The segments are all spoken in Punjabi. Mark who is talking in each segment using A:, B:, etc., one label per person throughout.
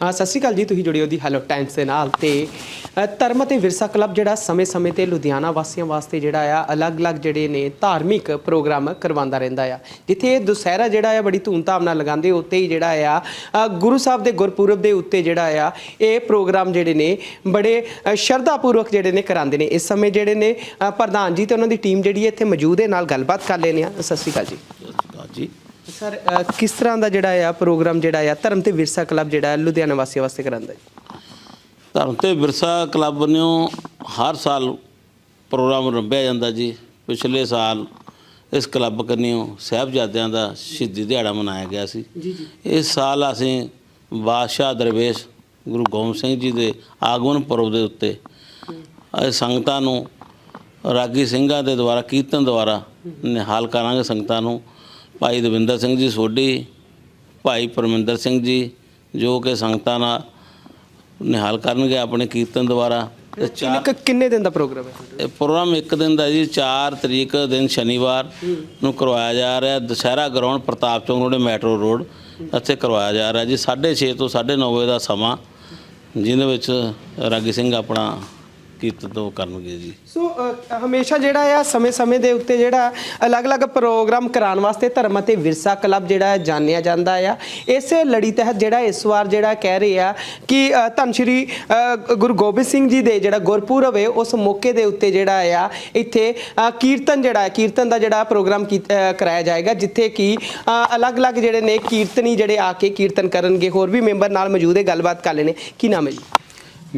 A: ਸਤਿ ਸ਼੍ਰੀ ਅਕਾਲ ਜੀ ਤੁਸੀਂ ਜੁੜੇ ਹੋ ਦੀ ਹੈਲੋ ਟਾਈਮਸ ਦੇ ਨਾਲ ਤੇ ਧਰਮ ਅਤੇ ਵਿਰਸਾ ਕਲੱਬ ਜਿਹੜਾ ਸਮੇਂ-ਸਮੇਂ ਤੇ ਲੁਧਿਆਣਾ ਵਾਸੀਆਂ ਵਾਸਤੇ ਜਿਹੜਾ ਆ ਅਲੱਗ-ਅਲੱਗ ਜਿਹੜੇ ਨੇ ਧਾਰਮਿਕ ਪ੍ਰੋਗਰਾਮ ਕਰਵਾਉਂਦਾ ਰਹਿੰਦਾ ਆ। ਜਿੱਥੇ ਦੁਸਹਿਰਾ ਜਿਹੜਾ ਆ ਬੜੀ ਧੂਮਧਾਮ ਨਾਲ ਲਗਾਉਂਦੇ ਉੱਤੇ ਹੀ ਜਿਹੜਾ ਆ ਗੁਰੂ ਸਾਹਿਬ ਦੇ ਗੁਰਪੁਰਬ ਦੇ ਉੱਤੇ ਜਿਹੜਾ ਆ ਇਹ ਪ੍ਰੋਗਰਾਮ ਜਿਹੜੇ ਨੇ ਬੜੇ ਅ, ਸ਼ਰਧਾਪੂਰਵਕ ਜਿਹੜੇ ਨੇ ਕਰਾਉਂਦੇ ਨੇ। ਇਸ ਸਮੇਂ ਜਿਹੜੇ ਨੇ ਪ੍ਰਧਾਨ ਜੀ ਤੇ ਉਹਨਾਂ ਦੀ ਟੀਮ ਜਿਹੜੀ ਹੈ ਇੱਥੇ ਮੌਜੂਦ ਹੈ ਨਾਲ ਗੱਲਬਾਤ ਕਰ ਲੈਣੇ ਆ ਸਤਿ ਸ਼੍ਰੀ ਅਕਾਲ ਜੀ। ਸਰ ਕਿਸ ਤਰ੍ਹਾਂ ਦਾ ਜਿਹੜਾ ਆ ਪ੍ਰੋਗਰਾਮ ਜਿਹੜਾ ਆ ਧਰਮ ਤੇ ਵਿਰਸਾ ਕਲੱਬ ਜਿਹੜਾ ਲੁਧਿਆਣਾ ਵਾਸੀਆਂ ਵਾਸਤੇ ਕਰਾਉਂਦਾ ਹੈ
B: ਧਰਮ ਤੇ ਵਿਰਸਾ ਕਲੱਬ ਵੱਲੋਂ ਹਰ ਸਾਲ ਪ੍ਰੋਗਰਾਮ ਰੰਭਿਆ ਜਾਂਦਾ ਜੀ। ਪਿਛਲੇ ਸਾਲ ਇਸ ਕਲੱਬ ਕੰਨਿਓ ਸਾਹਿਬਜ਼ਾਦਿਆਂ ਦਾ ਸ਼ਹੀਦੀ ਦਿਹਾੜਾ ਮਨਾਇਆ ਗਿਆ ਸੀ।
A: ਜੀ ਜੀ।
B: ਇਸ ਸਾਲ ਅਸੀਂ ਬਾਦਸ਼ਾਹ ਦਰਵੇਸ਼ ਗੁਰੂ ਗੋਬਿੰਦ ਸਿੰਘ ਜੀ ਦੇ ਆਗਮਨ ਪੁਰਬ ਦੇ ਉੱਤੇ ਅਸੀਂ ਸੰਗਤਾਂ ਨੂੰ ਰਾਗੀ ਸਿੰਘਾਂ ਦੇ ਦੁਆਰਾ ਕੀਰਤਨ ਦੁਆਰਾ ਨਿਹਾਲ ਕਰਾਂਗੇ ਸੰਗਤਾਂ ਨੂੰ। ਭਾਈ ਦਵਿੰਦਰ ਸਿੰਘ ਜੀ ਸੋਢੀ ਭਾਈ ਪਰਮਿੰਦਰ ਸਿੰਘ ਜੀ ਜੋ ਕਿ ਸੰਗਤਾਂ ਨਾਲ ਨਿਹਾਲ ਕਰਨਗੇ ਆਪਣੇ ਕੀਰਤਨ ਦੁਆਰਾ। ਤੇ ਚਾਰ
A: ਕਿੰਨੇ ਦਿਨ ਦਾ ਪ੍ਰੋਗਰਾਮ ਹੈ?
B: ਇਹ ਪ੍ਰੋਗਰਾਮ ਇੱਕ ਦਿਨ ਦਾ ਜੀ 4 ਤਰੀਕ ਦਿਨ ਸ਼ਨੀਵਾਰ ਨੂੰ ਕਰਵਾਇਆ ਜਾ ਰਿਹਾ ਦੁਸਹਿਰਾ ਗਰਾਊਂਡ ਪ੍ਰਤਾਪ ਚੌਂਕ ਰੋਡ ਮੈਟਰੋ ਰੋਡ ਇੱਥੇ ਕਰਵਾਇਆ ਜਾ ਰਿਹਾ ਜੀ। 6:30 ਤੋਂ 9:30 ਵਜੇ ਦਾ ਸਮਾਂ ਜਿਹਦੇ ਵਿੱਚ ਰਾਗੀ ਸਿੰਘ ਆਪਣਾ ਕੀਰਤਨ ਤੋਂ ਕਰਨਗੇ ਜੀ।
A: ਸੋ ਅ, ਹਮੇਸ਼ਾ ਜਿਹੜਾ ਆ ਸਮੇਂ-ਸਮੇਂ ਦੇ ਉੱਤੇ ਜਿਹੜਾ ਅਲੱਗ-ਅਲੱਗ ਪ੍ਰੋਗਰਾਮ ਕਰਾਉਣ ਵਾਸਤੇ ਧਰਮ ਅਤੇ ਵਿਰਸਾ ਕਲੱਬ ਜਿਹੜਾ ਹੈ ਜਾਣਿਆ ਜਾਂਦਾ ਆ। ਇਸੇ ਲੜੀ ਤਹਿਤ ਜਿਹੜਾ ਇਸ ਵਾਰ ਜਿਹੜਾ ਕਹਿ ਰਹੇ ਆ ਕਿ ਅ, ਧੰਨ ਸ਼੍ਰੀ ਅ, ਗੁਰੂ ਗੋਬਿੰਦ ਸਿੰਘ ਜੀ ਦੇ ਜਿਹੜਾ ਗੁਰਪੁਰਬ ਹੈ ਉਸ ਮੌਕੇ ਦੇ ਉੱਤੇ ਜਿਹੜਾ ਆ ਇੱਥੇ ਅ, ਕੀਰਤਨ ਜਿਹੜਾ ਹੈ ਕੀਰਤਨ ਦਾ ਜਿਹੜਾ ਪ੍ਰੋਗਰਾਮ ਕੀਤ- ਅ, ਕਰਾਇਆ ਜਾਏਗਾ ਜਿੱਥੇ ਕਿ ਅ, ਅਲੱਗ-ਅਲੱਗ ਜਿਹੜੇ ਨੇ ਕੀਰਤਨੀ ਜਿਹੜੇ ਆ ਕੇ ਕੀਰਤਨ ਕਰਨਗੇ। ਹੋਰ ਵੀ ਮੈਂਬਰ ਨਾਲ ਮੌਜੂਦ ਹੈ ਗੱਲਬਾਤ ਕਰ ਲੈਣੇ ਕੀ ਨਾਮ ਹੈ ਜੀ?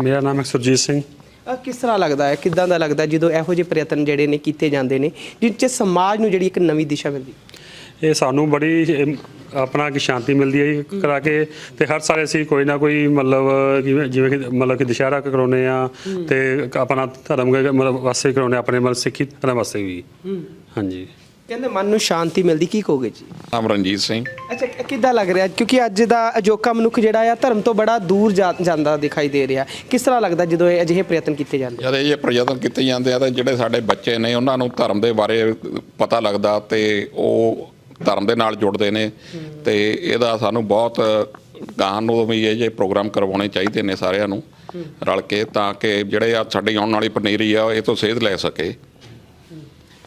C: ਮੇਰਾ ਨਾਮ ਹੈ ਸੁਰਜੀਤ ਸਿੰਘ।
A: ਅ, ਕਿਸ ਤਰ੍ਹਾਂ ਲੱਗਦਾ ਹੈ? ਕਿਦਾਂ ਦਾ ਲੱਗਦਾ ਹੈ ਜਦੋਂ ਇਹੋ ਜਿਹੇ ਪ੍ਰਯਤਨ ਜਿਹੜੇ ਨੇ ਕੀਤੇ ਜਾਂਦੇ ਨੇ ਜਿਸ 'ਚ ਸਮਾਜ ਨੂੰ ਜਿਹੜੀ ਇੱਕ ਨਵੀਂ ਦਿਸ਼ਾ ਮਿਲਦੀ?
C: ਇਹ ਸਾਨੂੰ ਬੜੀ ਅਮ, ਆਪਣਾ ਕਿ ਸ਼ਾਂਤੀ ਮਿਲਦੀ ਹੈ ਜੀ ਕਰਾ ਕੇ ਤੇ ਹਰ ਸਾਲ ਅਸੀਂ ਕੋਈ ਨਾ ਕੋਈ ਮਤਲਬ ਜਿਵੇਂ ਜਿਵੇਂ ਕਿ ਮਤਲਬ ਕਿ ਦੁਸ਼ਹਿਰਾ ਕਰਾਉਨੇ ਆ ਤੇ ਆਪਣਾ ਧਰਮ ਦੇ ਮਤਲਬ ਵਾਸਤੇ ਕਰਾਉਨੇ ਆਪਣੇ ਮਤਲਬ ਸਿੱਖੀ ਧਰਮ ਵਾਸਤੇ ਵੀ। ਹਾਂਜੀ।
A: ਕਹਿੰਦੇ ਮਨ ਨੂੰ ਸ਼ਾਂਤੀ ਮਿਲਦੀ ਕੀ ਕਹੋਗੇ ਜੀ?
D: ਰਣਜੀਤ ਸਿੰਘ।
A: ਅੱਛਾ ਕਿ- ਕਿੱਦਾਂ ਲੱਗ ਰਿਹਾ? ਕਿਉਂਕਿ ਅੱਜ ਦਾ ਅਜੋਕਾ ਮਨੁੱਖ ਜਿਹੜਾ ਆ ਧਰਮ ਤੋਂ ਬੜਾ ਦੂਰ ਜਾ- ਜਾਂਦਾ ਦਿਖਾਈ ਦੇ ਰਿਹਾ। ਕਿਸ ਤਰ੍ਹਾਂ ਲੱਗਦਾ ਜਦੋਂ ਇਹ ਅਜਿਹੇ ਪ੍ਰਯਤਨ ਕੀਤੇ ਜਾਂਦੇ?
D: ਜਦ ਇਹ ਪ੍ਰਯਤਨ ਕੀਤੇ ਜਾਂਦੇ ਆ ਤਾਂ ਜਿਹੜੇ ਸਾਡੇ ਬੱਚੇ ਨੇ ਉਹਨਾਂ ਨੂੰ ਧਰਮ ਦੇ ਬਾਰੇ ਪਤਾ ਲੱਗਦਾ ਤੇ ਉਹ ਧਰਮ ਦੇ ਨਾਲ ਜੁੜਦੇ ਨੇ। ਤੇ ਇਹਦਾ ਸਾਨੂੰ ਬਹੁਤ ਗਾਂ ਨੂੰ ਵੀ ਇਹ ਜਿਹੇ ਪ੍ਰੋਗਰਾਮ ਕਰਵਾਉਣੇ ਚਾਹੀਦੇ ਨੇ ਸਾਰਿਆਂ ਨੂੰ ਰਲ ਕੇ ਤਾਂ ਕਿ ਜਿਹੜੇ ਆ ਸਾਡੀ ਆਉਣ ਵਾਲੀ ਪਨੀਰੀ ਆ ਇਹ ਤੋਂ ਸੇਧ ਲੈ ਸਕੇ।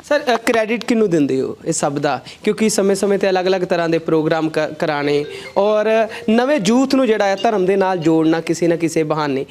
A: ਸਰ ਕ੍ਰੈਡਿਟ ਕਿਹਨੂੰ ਦਿੰਦੇ ਹੋ ਇਹ ਸਭ ਦਾ? ਕਿਉਂਕਿ ਸਮੇਂ-ਸਮੇਂ ਤੇ ਅਲੱਗ-ਅਲੱਗ ਤਰ੍ਹਾਂ ਦੇ ਪ੍ਰੋਗਰਾਮ ਕ- ਕਰਾਣੇ ਔਰ ਨਵੇਂ ਯੂਥ ਨੂੰ ਜਿਹੜਾ ਹੈ, ਧਰਮ ਦੇ ਨਾਲ ਜੋੜਨਾ ਕਿਸੇ ਨਾ ਕਿਸੇ ਬਹਾਨੇ।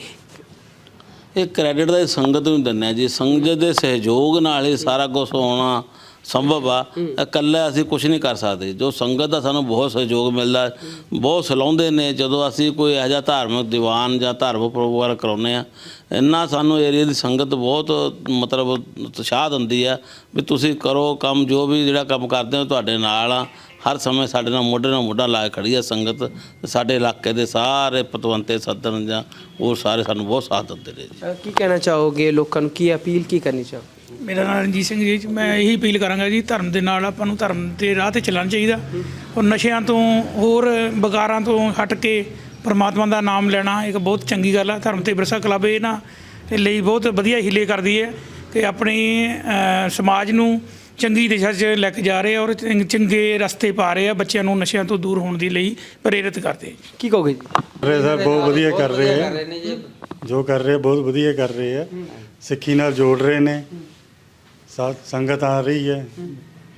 B: ਇਹ ਕ੍ਰੈਡਿਟ ਦਾ ਇਹ ਸੰਗਤ ਨੂੰ ਦਿੰਦੇ ਜੀ। ਸੰਗਤ ਦੇ ਸਹਿਯੋਗ ਨਾਲ ਹੀ ਸਾਰਾ ਕੁਝ ਹੋਣਾ। ਸੰਭਵ ਆ। ਇਕੱਲੇ ਅਸੀਂ ਕੁਝ ਨਹੀਂ ਕਰ ਸਕਦੇ। ਜੋ ਸੰਗਤ ਦਾ ਸਾਨੂੰ ਬਹੁਤ ਸਹਿਯੋਗ ਮਿਲਦਾ ਬਹੁਤ ਸਲਾਉਂਦੇ ਨੇ, ਜਦੋਂ ਅਸੀਂ ਕੋਈ ਇਹੋ ਜਿਹਾ ਧਾਰਮਿਕ ਦੀਵਾਨ ਜਾਂ ਧਾਰਮਿਕ ਪ੍ਰੋਗਰਾਮ ਕਰਾਉਂਦੇ ਆ ਇੰਨਾ ਸਾਨੂੰ ਏਰੀਆ ਦੀ ਸੰਗਤ ਬਹੁਤ ਮਤਲਬ ਉਤਸ਼ਾਹ ਦਿੰਦੀ ਆ ਵੀ ਤੁਸੀਂ ਕਰੋ ਕੰਮ, ਜੋ ਵੀ ਜਿਹੜਾ ਕੰਮ ਕਰਦੇ ਹੋ ਤੁਹਾਡੇ ਨਾਲ ਆ ਹਰ ਸਮੇਂ ਸਾਡੇ ਨਾਲ ਮੋਢੇ ਨਾਲ ਮੋਢਾ ਲਾ ਕੇ ਖੜੀ ਆ ਸੰਗਤ। ਸਾਡੇ ਇਲਾਕੇ ਦੇ ਸਾਰੇ ਪਤਵੰਤੇ ਸੱਦਣ ਜਾਂ ਉਹ ਸਾਰੇ ਸਾਨੂੰ ਬਹੁਤ ਸਾਥ ਦਿੰਦੇ ਨੇ ਜੀ।
A: ਕੀ ਕਹਿਣਾ ਚਾਹੋਗੇ ਲੋਕਾਂ ਨੂੰ? ਕੀ ਅਪੀਲ ਕੀ ਕਰਨੀ ਚਾਹੋਗੇ?
E: ਮੇਰਾ ਨਾਮ ਰਣਜੀਤ ਸਿੰਘ ਜੀ ਮੈਂ ਇਹੀ ਅਪੀਲ ਕਰਾਂਗਾ ਜੀ ਧਰਮ ਦੇ ਨਾਲ ਆਪਾਂ ਨੂੰ ਧਰਮ ਦੇ ਰਾਹ ਤੇ ਚੱਲਣਾ ਚਾਹੀਦਾ। ਔਰ ਨਸ਼ਿਆਂ ਤੋਂ ਹੋਰ ਬਗਾਰਾਂ ਤੋਂ ਹਟ ਕੇ ਪਰਮਾਤਮਾ ਦਾ ਨਾਮ ਲੈਣਾ ਇੱਕ ਬਹੁਤ ਚੰਗੀ ਗੱਲ ਆ। ਧਰਮ ਤੇ ਵਿਰਸਾ ਕਲੱਬ ਇਹ ਨਾ ਇਹ ਲਈ ਬਹੁਤ ਵਧੀਆ ਹੀਲੇ ਕਰਦੀ ਹੈ ਕਿ ਆਪਣੀ ਅ, ਸਮਾਜ ਨੂੰ ਚੰਗੀ ਦਿਸ਼ਾ 'ਚ ਲੈ ਕੇ ਜਾ ਰਹੇ ਆ ਔਰ ਚੰਗ- ਚੰਗੇ ਰਸਤੇ ਪਾ ਰਹੇ ਆ ਬੱਚਿਆਂ ਨੂੰ ਨਸ਼ਿਆਂ ਤੋਂ ਦੂਰ ਹੋਣ ਦੇ ਲਈ ਪ੍ਰੇਰਿਤ ਕਰਦੇ ਆ।
A: ਕੀ ਕਹੋਗੇ ਜੀ?
F: ਰਹੇ ਬਹੁਤ ਵਧੀਆ ਕਰ ਰਹੇ ਆ। ਜੋ ਕਰ ਰਹੇ ਆ, ਬਹੁਤ ਵਧੀਆ ਕਰ ਰਹੇ ਆ। ਸਿੱਖੀ ਨਾਲ ਜੋੜ ਰਹੇ ਨੇ। ਸਾ- ਸੰਗਤ ਆ ਰਹੀ ਹੈ।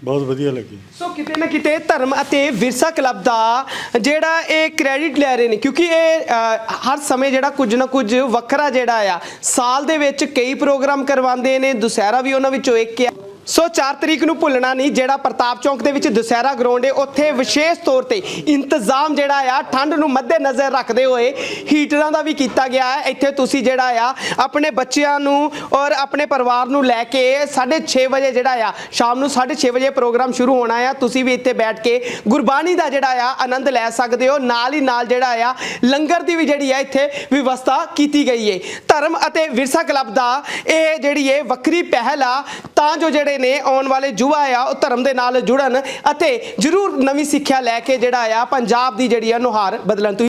F: ਬਹੁਤ ਵਧੀਆ ਲੱਗੀ।
A: ਸੋ ਕਿਤੇ ਨਾ ਕਿਤੇ ਧਰਮ ਅਤੇ ਵਿਰਸਾ ਕਲੱਬ ਦਾ ਜਿਹੜਾ ਇਹ ਕ੍ਰੈਡਿਟ ਲੈ ਰਹੇ ਨੇ ਕਿਉਂਕਿ ਇਹ ਅ, ਹਰ ਸਮੇਂ ਜਿਹੜਾ ਕੁਝ ਨਾ ਕੁਝ ਵੱਖਰਾ ਜਿਹੜਾ ਆ ਸਾਲ ਦੇ ਵਿੱਚ ਕਈ ਪ੍ਰੋਗਰਾਮ ਕਰਵਾਉਂਦੇ ਨੇ ਦੁਸਹਿਰਾ ਵੀ ਉਹਨਾਂ ਵਿੱਚੋਂ ਇੱਕ ਆ। ਸੋ 4 ਤਰੀਕ ਨੂੰ ਭੁੱਲਣਾ ਨਹੀਂ, ਜਿਹੜਾ ਪ੍ਰਤਾਪ ਚੌਂਕ ਦੇ ਵਿੱਚ ਦੁਸਹਿਰਾ ਗਰਾਊਂਡ ਹੈ ਉੱਥੇ ਵਿਸ਼ੇਸ਼ ਤੌਰ ਤੇ ਇੰਤਜ਼ਾਮ ਜਿਹੜਾ ਆ, ਠੰਡ ਨੂੰ ਮੱਦੇ ਨਜ਼ਰ ਰੱਖਦੇ ਹੋਏ ਹੀਟਰਾਂ ਦਾ ਵੀ ਕੀਤਾ ਗਿਆ ਹੈ। ਇੱਥੇ ਤੁਸੀਂ ਜਿਹੜਾ ਆ, ਆਪਣੇ ਬੱਚਿਆਂ ਨੂੰ ਔਰ ਆਪਣੇ ਪਰਿਵਾਰ ਨੂੰ ਲੈ ਕੇ 6:30 ਵਜੇ ਜਿਹੜਾ ਆ, ਸ਼ਾਮ ਨੂੰ 6:30 ਵਜੇ ਪ੍ਰੋਗਰਾਮ ਸ਼ੁਰੂ ਹੋਣਾ ਆ। ਤੁਸੀਂ ਵੀ ਇੱਥੇ ਬੈਠ ਕੇ ਗੁਰਬਾਣੀ ਦਾ ਜਿਹੜਾ ਆ, ਆਨੰਦ ਲੈ ਸਕਦੇ ਹੋ। ਨਾਲ ਹੀ ਨਾਲ ਜਿਹੜਾ ਆ, ਲੰਗਰ ਦੀ ਵੀ ਜਿਹੜੀ ਆ, ਇੱਥੇ ਵਿਵਸਥਾ ਕੀਤੀ ਗਈ ਹੈ ਧਰਮ ਅਤੇ ਵਿਰਸਾ ਕਲੱਬ ਦਾ ਇਹ ਜਿਹੜੀ ਹੈ ਵੱਖਰੀ ਪਹਿਲ ਆ। ਤਾਂ ਜੋ ਜਿਹੜੇ ਨੇ ਆਉਣ ਵਾਲੇ ਯੁਵਾ ਆ, ਉਹ ਧਰਮ ਦੇ ਨਾਲ ਜੁੜਨ ਅਤੇ ਜ਼ਰੂਰ ਨਵੀਂ ਸਿੱਖਿਆ ਲੈ ਕੇ ਜਿਹੜਾ ਆ, ਪੰਜਾਬ ਦੀ ਜਿਹੜੀ ਆ, ਨੁਹਾਰ ਬਦਲਣ। ਤੋਂ